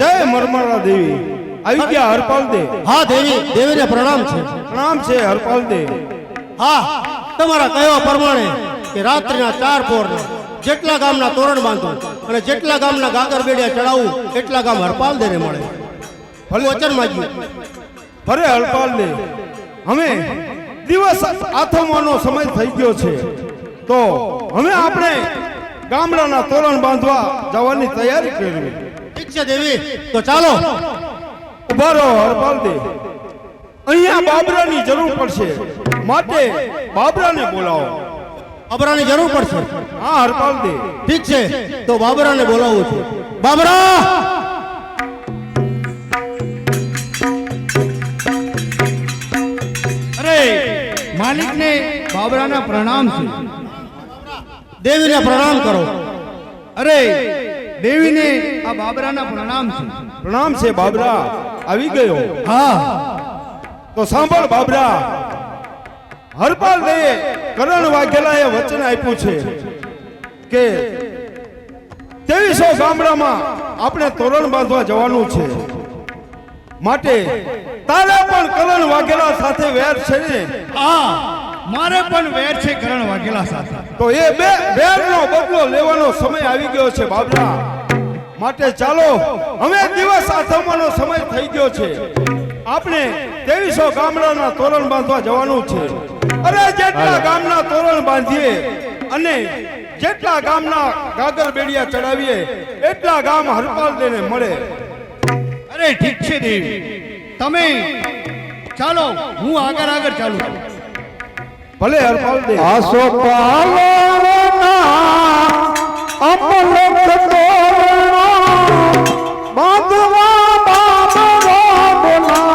જય મરમરા દેવી. આવી ગયા હરપાલ દે. હા દેવી. દેવીને પ્રણામ છે. પ્રણામ છે હરપાલ દે. હા તમારા કહેવા પ્રમાણે કે રાત્રિના ચાર પોરના જેટલા ગામના તોરણ બાંધો અને જેટલા ગામના ગાગર બેડિયા ચડાવવું એટલા ગામ હરપાલ દેને મળે. ભલે. વચન માંગ્યું ફરે હરપાલ દે. અમે દિવસ આથમવાનો સમય થઈ ગયો છે. તો હવે આપણે ગામડાના તોરણ બાંધવા જવાની તૈયારી કરવી ઠીક છે દેવી. તો ચાલો. ઊભા રહો હરપાલ દે અહીંયા બાબરાની જરૂર પડશે. માટે બાબરાને બોલાવો. બાબરાની જરૂર પડશે. હા હરપાલ દે ઠીક છે. તો બાબરાને બોલાવું છું. બાબરા! અરે માલિકને બાબરાના પ્રણામ છે. દેવીને પ્રણામ કરો. અરે દેવીને આ બાબરાના પ્રણામ છે. પ્રણામ છે બાબરા. આવી ગયો. હા. તો સાંભળ બાબરા. હરપાલ દે કરણ વાઘેલાએ વચન આપ્યું છે કે ત્રેવીસો ગામડામાં આપણે તોરણ બાંધવા જવાનું છે. માટે તારે પણ કરણ વાઘેલા સાથે વેર છે ને? આ મારે પણ વેર છે કરણ વાઘેલા સાથે. તો એ બે વેરનો બદલો લેવાનો સમય આવી ગયો છે બાબરા. માટે ચાલો હવે દિવસ આથમવાનો સમય થઈ ગયો છે. આપણે ત્રેવીસો ગામડાના તોરણ બાંધવા જવાનું છે. અરે જેટલા ગામના તોરણ બાંધીએ અને જેટલા ગામના ગાગર બેડિયા ચડાવીએ એટલા ગામ હરપાલ દેને મળે. અરે ઠીક છે દેવ. તમે ચાલો હું આગળ આગળ ચાલુ. ભલે હરપાલ દે આસો અમલક તોરણા બાંધવા બાબરો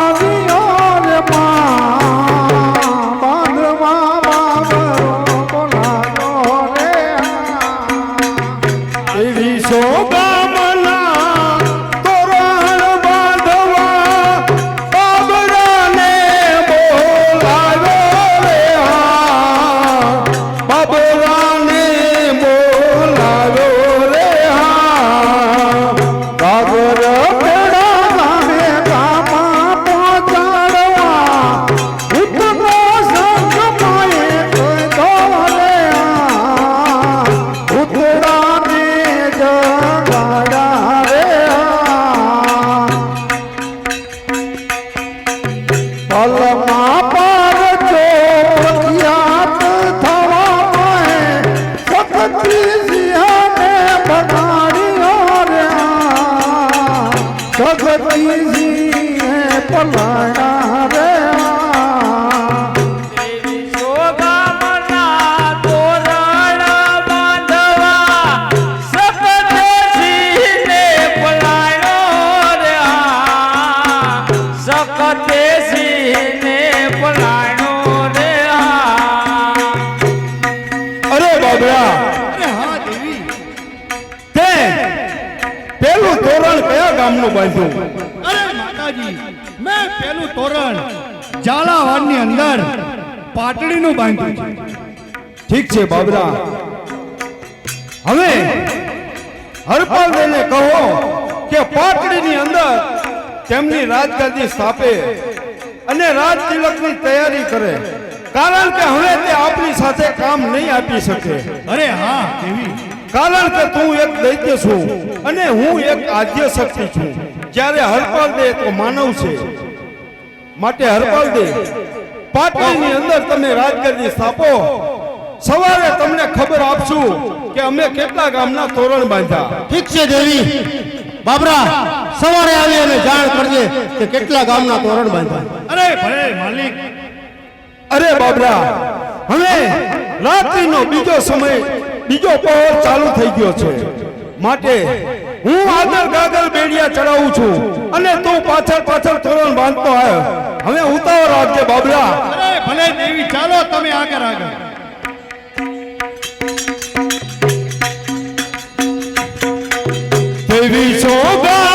ગામનું બાંધ્યું અરે માતાજી મેં પેલું તોરણ ઝાલાવાડની અંદર પાટડીનું બાંધ્યું ઠીક છે બાબરા. હવે હરપાલભાઈને કહો કે પાટડીની અંદર તેમની રાજગાદી સ્થાપે અને રાજ તિલકની તૈયારી કરે. કારણ કે હવે તે આપણી સાથે કામ નહીં આપી શકે. અરે હા દેવી કારણ કે તું એક દૈત્ય છું અને હું એક આદ્ય શક્તિ છું. જ્યારે હરપાલ દે તો માનવ છે. માટે હરપાલ દે પાટણની અંદર તમે રાજગાદી સ્થાપો. સવારે તમને ખબર આપશું કે અમે કેટલા ગામના તોરણ બાંધ્યા. ઠીક છે દેવી. બાબરા સવારે આવી અને જાણ કરજે કે કેટલા ગામના તોરણ બાંધ્યા. અરે ભલે માલિક. અરે બાબરા હવે રાત્રિનો બીજો સમય બીજો પહોર ચાલુ થઈ ગયો છે. માટે હું આગળ ગાગલ બેડિયા ચડાવું છું અને તું પાછળ પાછળ તોરણ બાંધતો આવ્યો હવે ઉતાવળ રાખજે બાબરા. ભલે દેવી ચાલો તમે આગળ આગળ. દેવી ગામના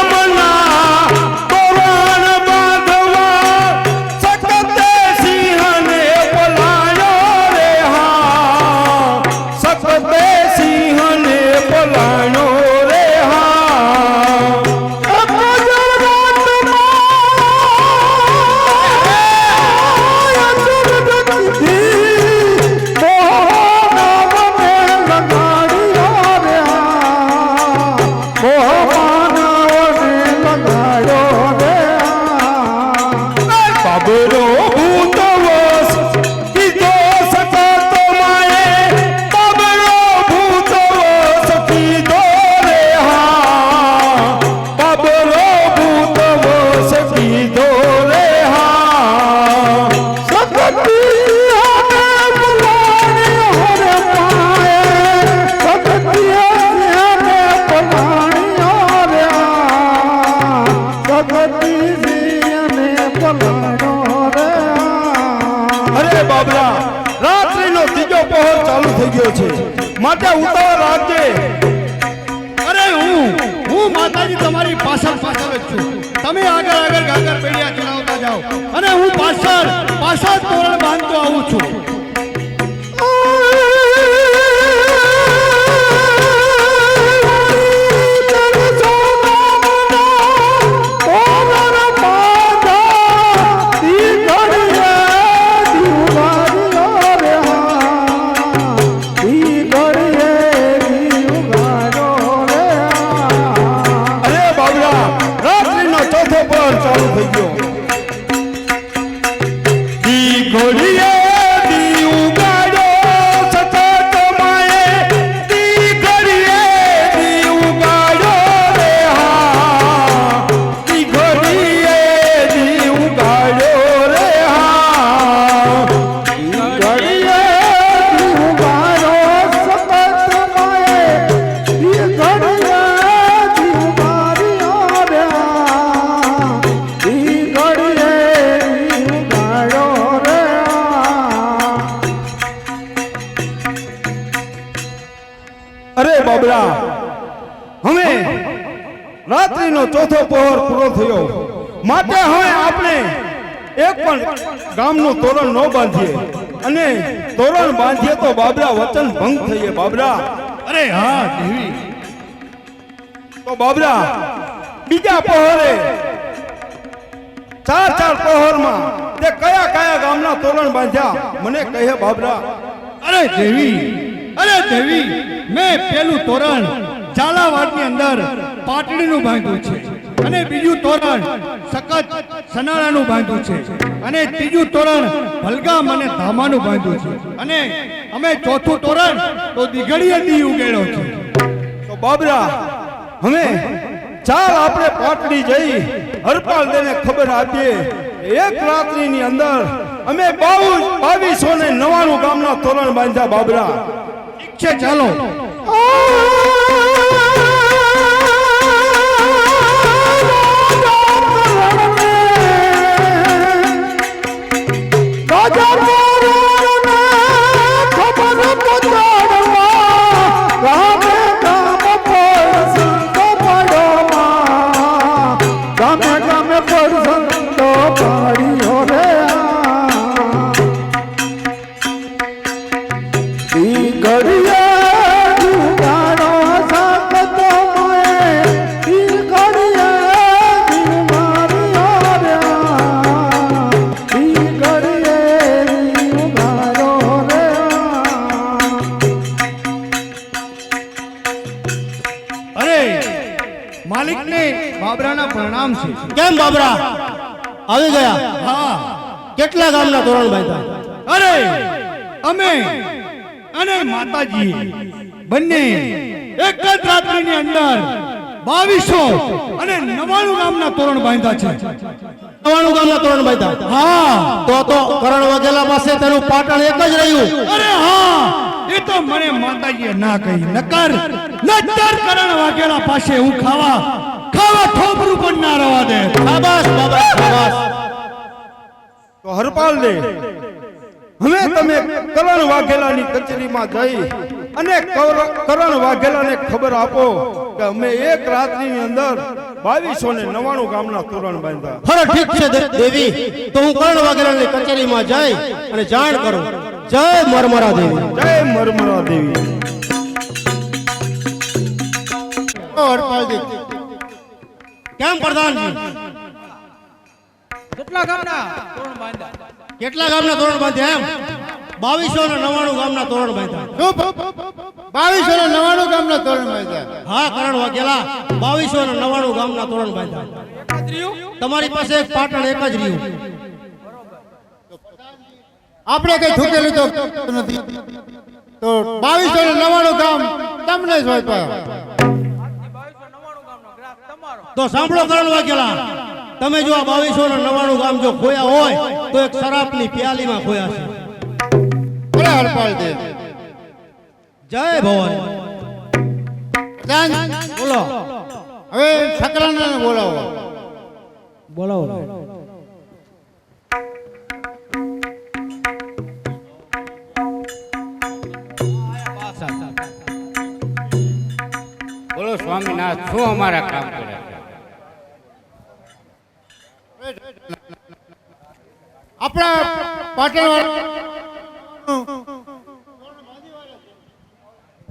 માટે ઉતાવળ રાખજે. અરે હું હું માતાજી તમારી પાછળ પાછળ જ છું. તમે આગળ આગળ ગાગર બેડિયા ચલાવતા જાઓ. અને હું પાછળ પાછળ તોરણ બાંધતો આવું છું. ગામનું તોરણ ન બાંધીએ. અને તોરણ બાંધીએ તો બાબરા વચન ભંગ થઈએ બાબરા. અરે હા દેવી. તો બાબરા બીજા પહોરે ચાર ચાર પહોરમાં તે કયા કયા ગામના તોરણ બાંધ્યા? મને કહે બાબરા. અરે દેવી અરે દેવી મેં પેલું તોરણ ઝાલાવાડની અંદર પાટડીનું બાંધ્યું છે. અને બીજું તોરણ સખત સનાળાનું બાંધ્યું છે. અને ત્રીજું તોરણ ભલગામ અને ધામાનું બાંધ્યું છે. અને અમે ચોથું તોરણ તો દીઘડીએ દી ઉગેડો છે. તો બાબરા હવે ચાલ આપણે પાટડી જઈ હરપાલ દેને ખબર આપીએ. એક રાત્રિની અંદર અમે બાવીસ બાવીસો ને નવાણું ગામના તોરણ બાંધ્યા બાબરા. ઠીક છે ચાલો. ગામે કેટલા ગામના તોરણ બાંધ્યા. અરે અમે અને માતાજી બંને એક જ રાત્રિની અંદર બાવીસો અને નવાણું ગામના તોરણ બાંધ્યા છે. નવાણું ગામના તોરણ બાંધ્યા? હા. તો તો કરણ વાઘેલા પાસે તેનું પાટણ એક જ રહ્યું. અરે હા એ તો મને માતાજીએ ના કહી. નકર નતર કરણ વાઘેલા પાસે હું ખાવા ખાવા ઠોપરું પણ ના રવા દે. શાબાશ બાબા શાબાશ. તો હરપાલ દે હવે તમે કરણ વાઘેલાની કચેરીમાં જઈ અને કર- કરણ વાઘેલાને ખબર આપો કે અમે એક રાત્રિની અંદર બાવીસો ને નવાણું ગામના તોરણ બાંધ્યા. ખરો ઠીક છે દેવી. તો હું કરણ વાઘેલાની કચેરીમાં જઈ અને જાણ કરું. જય મરમરા દેવી. જય મરમરા દેવી. કેમ પ્રધાનજી? કેટલા ગામના? તોરણ બાંધ્યા. કેટલા ગામના તોરણ બાંધ્યા એમ? બાવીસો ને નવાણું ગામના તોરણ બાંધ્યા. બાવીસો ને નવાણું ગામના તોરણ બાંધ્યા. હા કરણ વાઘેલા બાવીસો ને નવાણું ગામના તોરણ બાંધ્યા. તમારી પાસે એક પાટણ એક જ રહ્યું. આપણે કઈ થૂકેલું તો નથી. તો બાવીસો ને નવાણું ગામ તમને જ હોય તો સાંભળો કરણ વાઘેલા. તમે જો આ બાવીસો ને નવાણું ગામ જો ખોયા હોય તો એક શરાબની પ્યાલીમાં ખોયા છે. જય ભવાની. બોલો. હવે છકરાને બોલાવો. બોલાવો. બોલો સ્વામીનાથ શું અમારા કામ કરે આપણા પાટણ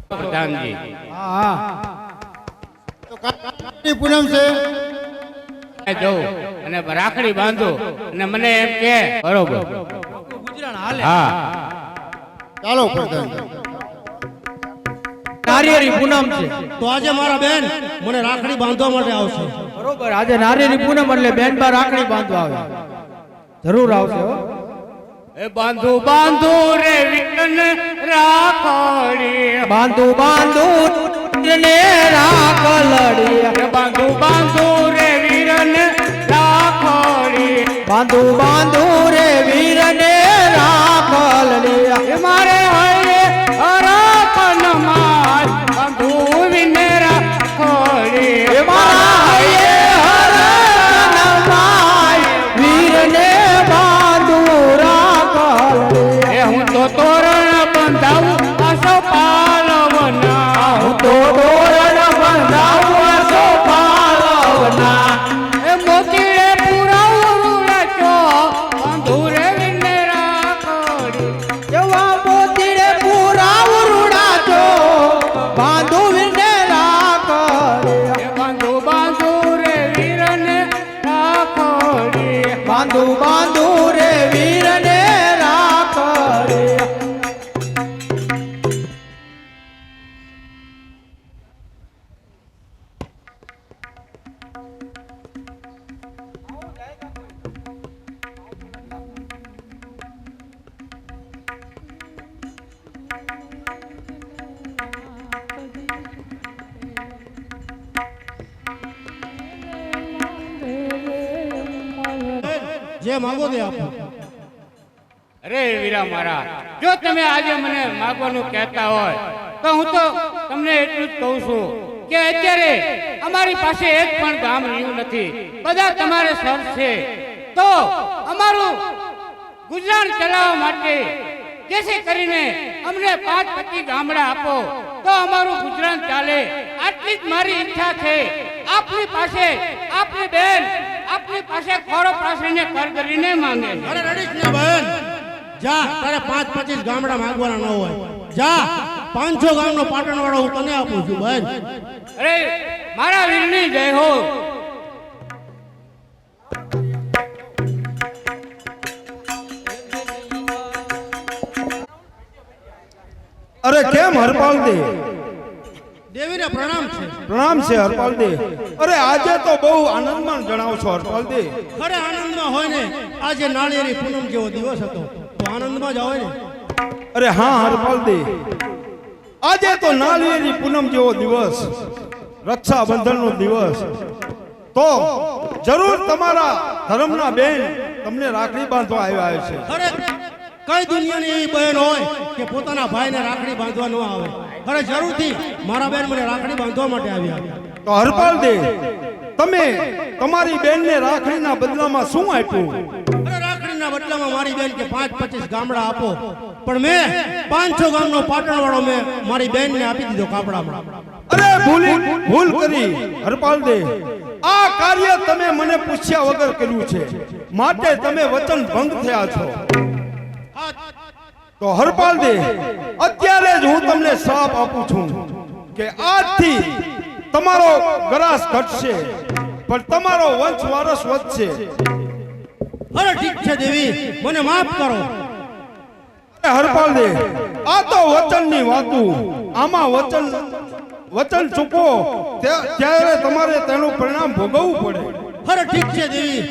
પ્રધાનજી પૂનમ છે. જવું અને રાખડી બાંધો અને મને એમ કે બરોબર. ગુજરાન હાલે હા ચાલો કાર્યરી પૂનમ છે. તો આજે મારા બેન મને રાખડી બાંધવા માટે આવશે. બરોબર. આજે નારીની પૂનમ એટલે બેન બા રાખડી બાંધવા આવે. જરૂર આવશે એ બાંધુ બાંધુ રે વિકન રાખડી. બાંધુ બાંધુ ને રાખલડી બાંધુ બાંધુ રે વીરન રાખડી. બાંધુ બાંધુ રે વીર જે માંગો તે આપો. અરે વીરા મારા જો તમે આજે મને માગવાનું કહેતા હોય, તો હું તો તમને એટલું જ કહું છું કે અત્યારે અમારી પાસે એક પણ ગામ રહ્યું નથી. બધા તમારે સર છે. તો અમારું ગુજરાન ચલાવવા માટે જેથી કરીને અમને પાંચ પચીસ ગામડા આપો, તો અમારું ગુજરાન ચાલે. આટલી જ મારી ઈચ્છા છે. આપની પાસે, આપની બેન આપની પાસે ખોરો પ્રાસને કર કરીને માંગે. અરે રડીશ ને બહેન. જા તારે પાંચ પચીસ ગામડા માંગવાના ન હોય. જા પાંચસો ગામનો પાટણ વાળો હું તને આપું છું બહેન. અરે મારા વીરની જય હો. અરે કેમ હરપાલ દે દેવીને પ્રણામ છે. પ્રણામ છે હરપાલ દે અરે આજે તો બહુ આનંદમાં જણાવ છો હરપાલ દે ખરે આનંદમાં હોય ને આજે નાળિયેરી પૂનમ જેવો દિવસ હતો. તો આનંદમાં જ હોય ને. અરે હા હરપાલ દે આજે તો નાળિયેરી પૂનમ જેવો દિવસ રક્ષાબંધનનો દિવસ. તો જરૂર તમારા ધર્મના બેન તમને રાખડી બાંધવા આવ્યા છે. ખરે. કઈ દુનિયાની એવી બહેન હોય કે પોતાના ભાઈને રાખડી બાંધવા ન આવે? ખરે જરૂરથી મારા બેન મને રાખડી બાંધવા માટે આવ્યા. તો હરપાલ દે તમે તમારી બેનને રાખડીના બદલામાં શું આપ્યું? અરે રાખડીના બદલામાં મારી બેન કે પાંચ પચીસ ગામડા આપો. પણ મેં પાંચસો ગામનો પાટણ વાળો મેં મારી બેનને આપી દીધો કાપડામાં. અરે ભૂલી ભૂલ કરી. હરપાલ દે આ કાર્ય તમે મને પૂછ્યા વગર કર્યું છે. માટે તમે વચન ભંગ થયા છો. તો હરપાલ દે અત્યારે જ હું તમને શ્રાપ આપું છું કે આજથી તમારો ગ્રાસ ઘટશે પણ તમારો વંશ વારસ વધશે. અરે ઠીક છે દેવી મને માફ કરો. હરપાલ દે આ તો વચનની વાતું. આમાં વચન વચન ચૂકો ત્યારે તમારે તેનું પરિણામ ભોગવવું પડે. અરે ઠીક છે દેવી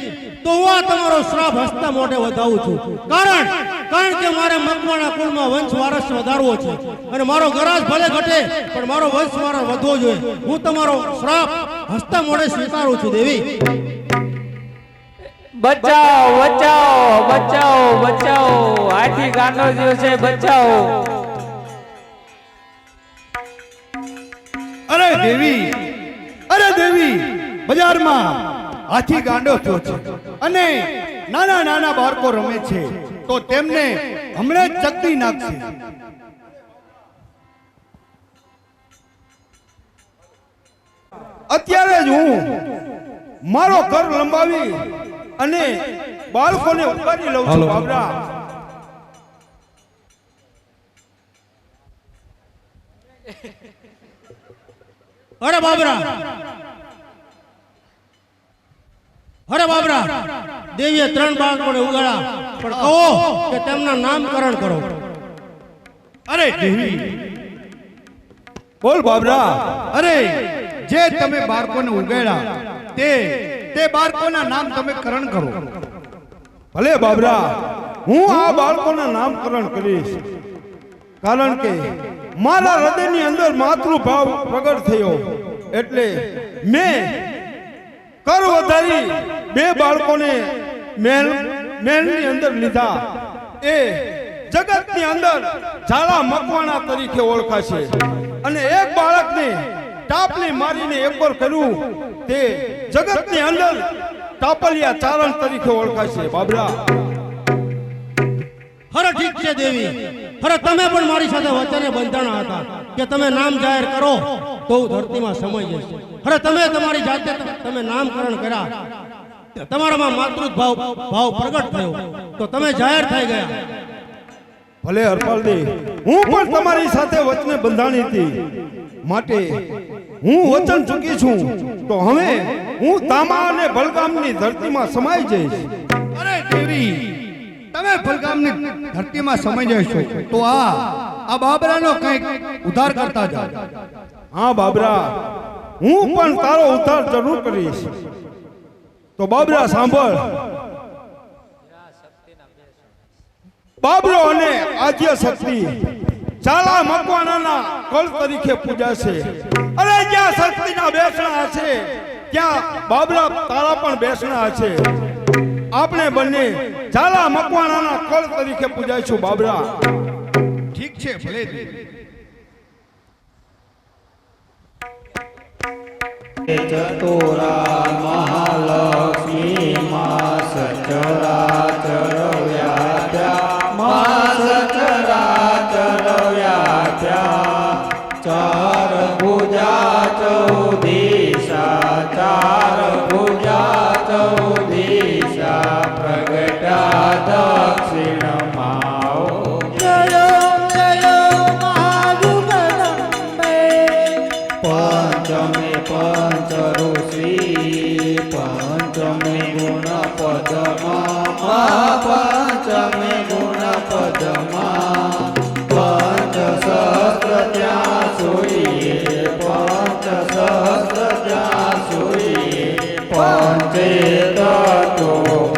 તો હું આ તમારો શ્રાપ હસતા મોઢે વધાવું છું. કારણ કારણ કે મારે મકવાણા કુળમાં વંશ વારસ વધારવો છે. અને મારો ગરાજ ભલે ઘટે પણ મારો વંશ વારસ વધવો જોઈએ. હું તમારો શ્રાપ હસતા મોઢે સ્વીકારું છું દેવી. બચાવ બચાવો બચાવ બચાવ હાથી ગાંડો છે બચાવ અરે દેવી અરે દેવી બજારમાં હાથી ગાંડો થયો છે. અને નાના નાના બાળકો રમે છે. તો તેમને હમણાં જ ચકદી નાખશે. અત્યારે જ હું મારો ઘર લંબાવી અને બાળકોને ઉપાડી લઉં છું. બાબરા. અરે બાબરા. અરે બાબરા, દેવીએ ત્રણ બાળકોને ઉગાડ્યા. પણ કહો કે તેમના નામકરણ કરો. અરે, દેવી. બોલ બાબરા. અરે, જે તમે બાળકોને ઉગાડ્યા, તે તે બાળકોના નામ તમે કરણ કરો. ભલે બાબરા, હું આ બાળકોના નામકરણ કરીશ. કારણ કે મારા હૃદયની અંદર માતૃભાવ પ્રગટ થયો. એટલે મેં કર વધારી બે બાળકોને મેલ મહેલની અંદર લીધા. એ જગતની અંદર ઝાલા મકવાણા તરીકે ઓળખાશે. અને એક બાળકને ટાપલી મારીને એકવાર કર્યું, તે જગતની અંદર ટાપલિયા ચારણ તરીકે ઓળખાશે. બાબરા. હરે ઠીક છે દેવી, હરે તમે પણ મારી સાથે વચને બંધાણા હતા કે તમે નામ જાહેર કરો, તો ધરતીમાં સમય જશે. અરે તમે તમારી જાતે તમે નામકરણ કર્યા. તમારામાં માતૃત ભાવ ભાવ પ્રગટ થયો. તો તમે જાહેર થઈ ગયા. ભલે હરપાલજી હું પણ તમારી સાથે વચને બંધાણી હતી. માટે હું વચન ચૂકી છું. તો હવે હું તામા અને બલગામની ધરતીમાં સમાઈ જઈશ. અરે દેવી તમે ફલગામની ધરતીમાં સમાઈ જશો. તો આ આ બાબરાનો કંઈક ઉદ્ધાર કરતા જાઓ. હા બાબરા. હું પણ તારો ઉદ્ધાર જરૂર કરીશ. તો બાબરા, સાંભળ. બાબરો અને આદ્ય શક્તિ ચાલા મકવાણાના કળ તરીકે પૂજાશે. અરે જ્યાં શક્તિના બેસણા છે, ત્યાં બાબરા તારા પણ બેસણા છે. આપણે બંને ચાલા મકવાણાના કળ તરીકે પૂજાઈશું બાબરા. ઠીક છે, ભલે. દેવી ચાર પંચમે ગુણ પદમાં પંચ સહસ્ત્ર ત્યાં સુઈએ પંચ સહસ્ત્ર ત્યાં સુઈએ પંચે તત્વમાં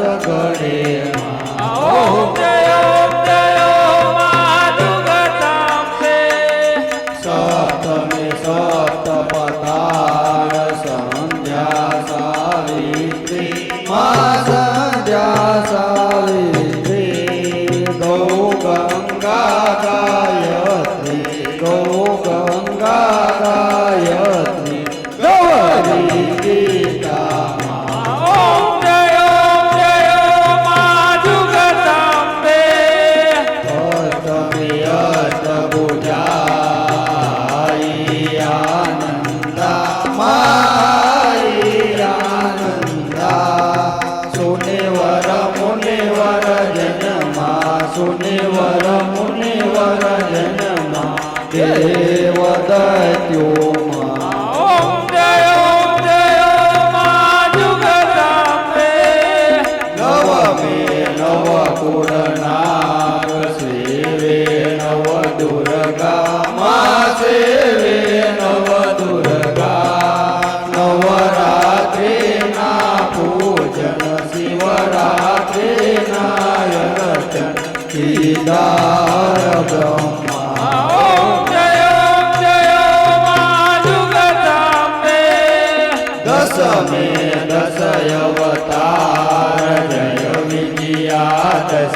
વ્યાસ ગણે જન્મા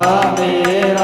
Amém.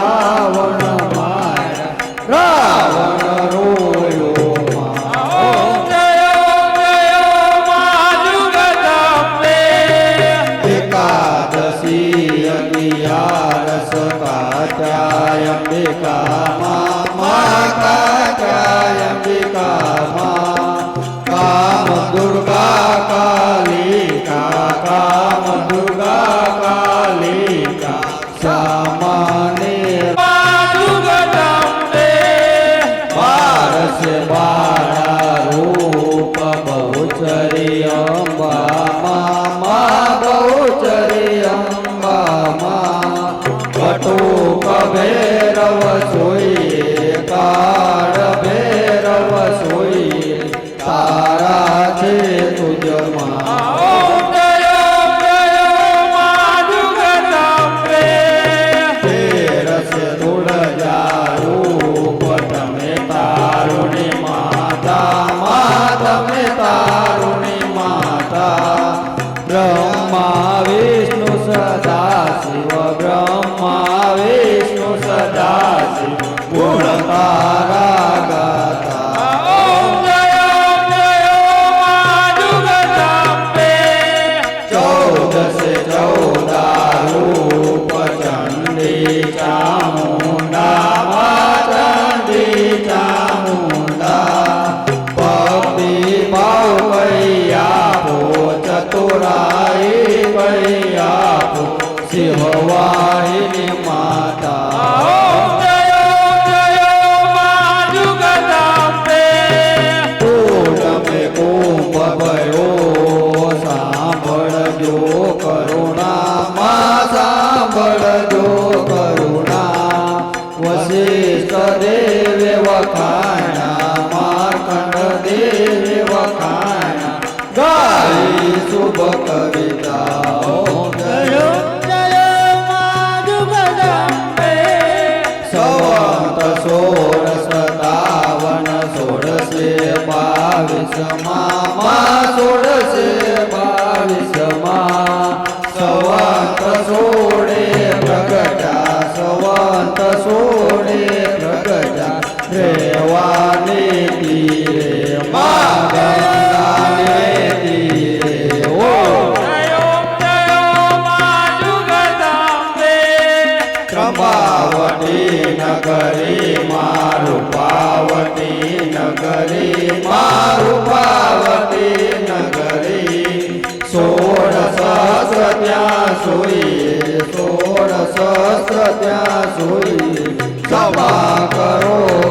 જોઈ સોળ સહસ્ર ત્યાં જોઈ સભા કરો.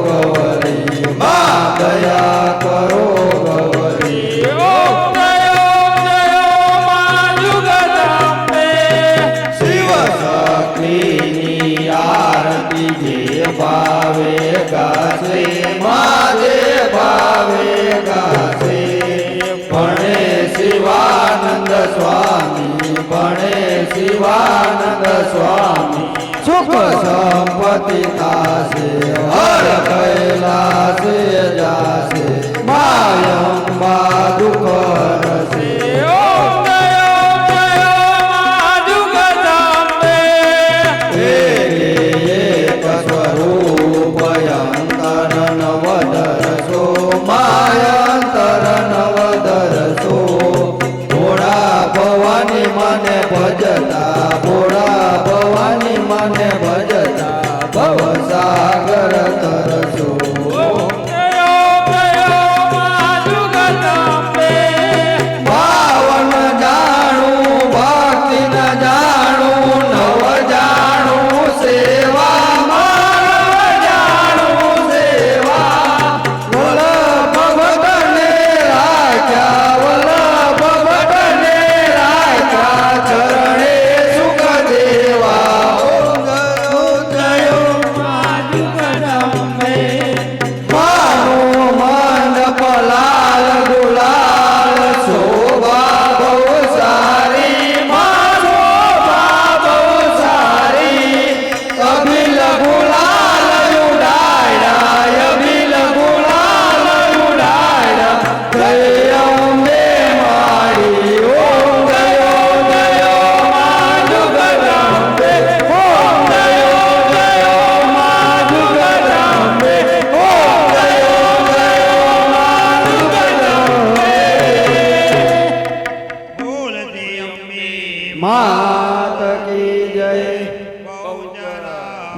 希望您的双亲过上好的大喜。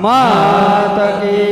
માતા કી